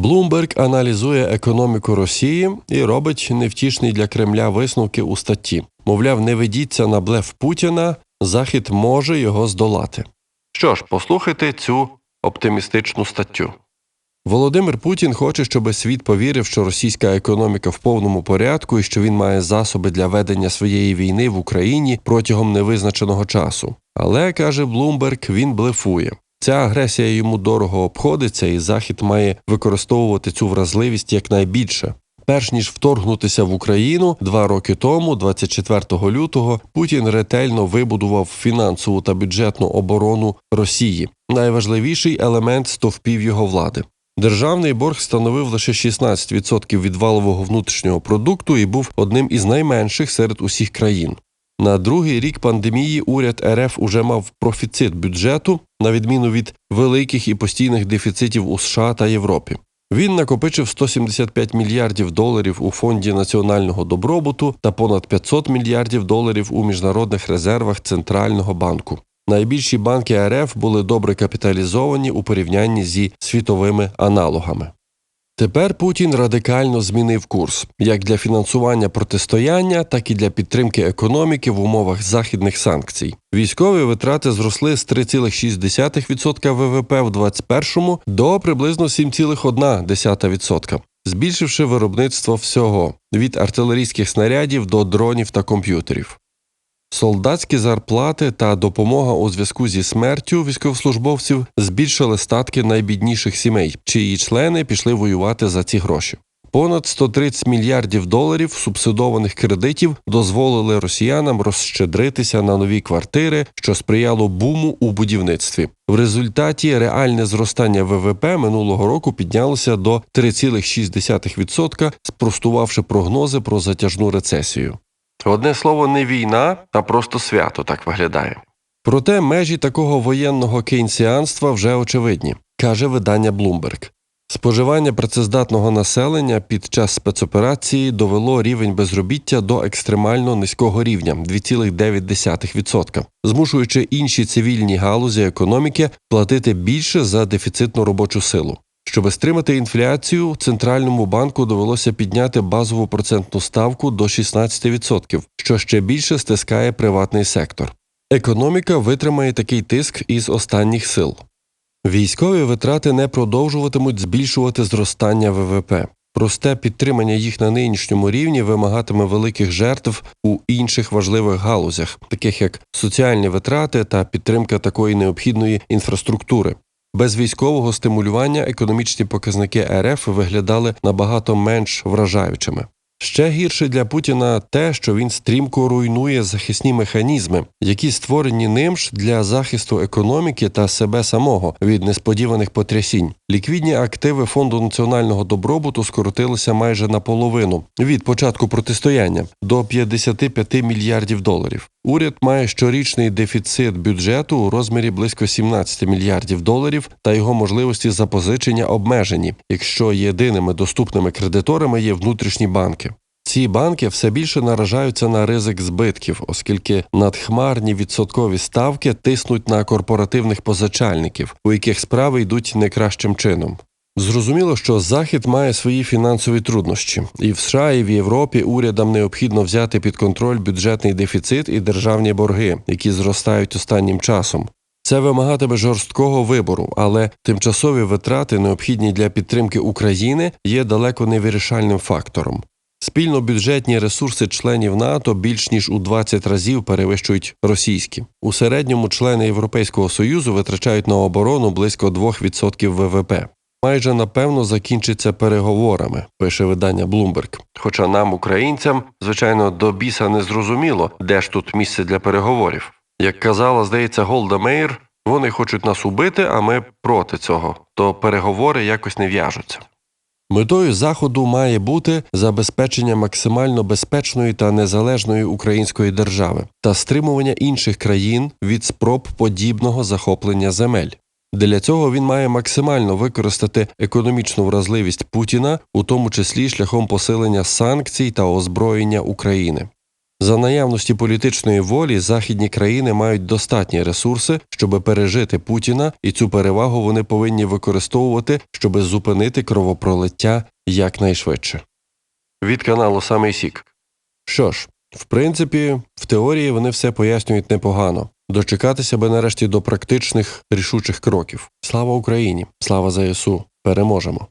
Блумберг аналізує економіку Росії і робить невтішний для Кремля висновки у статті. Мовляв, не ведіться на блеф Путіна, Захід може його здолати. Що ж, послухайте цю оптимістичну статтю. Володимир Путін хоче, щоб світ повірив, що російська економіка в повному порядку і що він має засоби для ведення своєї війни в Україні протягом невизначеного часу. Але каже Блумберг, він блефує. Ця агресія йому дорого обходиться, і Захід має використовувати цю вразливість якнайбільше. Перш ніж вторгнутися в Україну два роки тому, 24 лютого, Путін ретельно вибудував фінансову та бюджетну оборону Росії. Найважливіший елемент стовпів його влади. Державний борг становив лише 16% від валового внутрішнього продукту і був одним із найменших серед усіх країн. На другий рік пандемії уряд РФ уже мав профіцит бюджету, на відміну від великих і постійних дефіцитів у США та Європі. Він накопичив 175 мільярдів доларів у фонді національного добробуту та понад 500 мільярдів доларів у міжнародних резервах центрального банку. Найбільші банки РФ були добре капіталізовані у порівнянні зі світовими аналогами. Тепер Путін радикально змінив курс як для фінансування протистояння, так і для підтримки економіки в умовах західних санкцій. Військові витрати зросли з 3,6% ВВП в 2021 до приблизно 7,1%, збільшивши виробництво всього від артилерійських снарядів до дронів та комп'ютерів. Солдатські зарплати та допомога у зв'язку зі смертю військовослужбовців збільшили статки найбідніших сімей, чиї члени пішли воювати за ці гроші. Понад 130 мільярдів доларів субсидованих кредитів дозволили росіянам розщедритися на нові квартири, що сприяло буму у будівництві. В результаті реальне зростання ВВП минулого року піднялося до 3,6%, спростувавши прогнози про затяжну рецесію. Одне слово, не війна, а просто свято так виглядає. Проте межі такого воєнного кейнсіанства вже очевидні, каже видання Bloomberg. Споживання працездатного населення під час спецоперації довело рівень безробіття до екстремально низького рівня 2,9%, змушуючи інші цивільні галузі економіки платити більше за дефіцитну робочу силу. Щоб стримати інфляцію, центральному банку довелося підняти базову процентну ставку до 16%, що ще більше стискає приватний сектор. Економіка витримає такий тиск із останніх сил. Військові витрати не продовжуватимуть збільшувати зростання ВВП. Просте підтримання їх на нинішньому рівні вимагатиме великих жертв у інших важливих галузях, таких як соціальні витрати та підтримка такої необхідної інфраструктури. Без військового стимулювання економічні показники РФ виглядали набагато менш вражаючими. Ще гірше для Путіна те, що він стрімко руйнує захисні механізми, які створені ним ж для захисту економіки та себе самого від несподіваних потрясінь. Ліквідні активи фонду національного добробуту скоротилися майже наполовину від початку протистояння до 55 мільярдів доларів. Уряд має щорічний дефіцит бюджету у розмірі близько 17 мільярдів доларів, та його можливості запозичення обмежені, якщо єдиними доступними кредиторами є внутрішні банки. Ці банки все більше наражаються на ризик збитків, оскільки надхмарні відсоткові ставки тиснуть на корпоративних позичальників, у яких справи йдуть не кращим чином. Зрозуміло, що Захід має свої фінансові труднощі, і в США, і в Європі урядам необхідно взяти під контроль бюджетний дефіцит і державні борги, які зростають останнім часом. Це вимагатиме жорсткого вибору, але тимчасові витрати, необхідні для підтримки України, є далеко не вирішальним фактором. Спільнобюджетні ресурси членів НАТО більш ніж у 20 разів перевищують російські. У середньому члени Європейського союзу витрачають на оборону близько 2% ВВП. Майже напевно закінчиться переговорами, пише видання Bloomberg. Хоча нам, українцям, звичайно, до біса не зрозуміло, де ж тут місце для переговорів. Як казала, здається, Голда Мейер, вони хочуть нас убити, а ми проти цього, то переговори якось не в'яжуться. Метою заходу має бути забезпечення максимально безпечної та незалежної української держави та стримування інших країн від спроб подібного захоплення земель. Для цього він має максимально використати економічну вразливість Путіна, у тому числі шляхом посилення санкцій та озброєння України. За наявності політичної волі західні країни мають достатні ресурси, щоб пережити Путіна, і цю перевагу вони повинні використовувати, щоб зупинити кровопролиття якнайшвидше. Від каналу Самий Сік. Що ж, в принципі, в теорії вони все пояснюють непогано. Дочекатися би нарешті до практичних рішучих кроків. Слава Україні! Слава ЗСУ! Переможемо!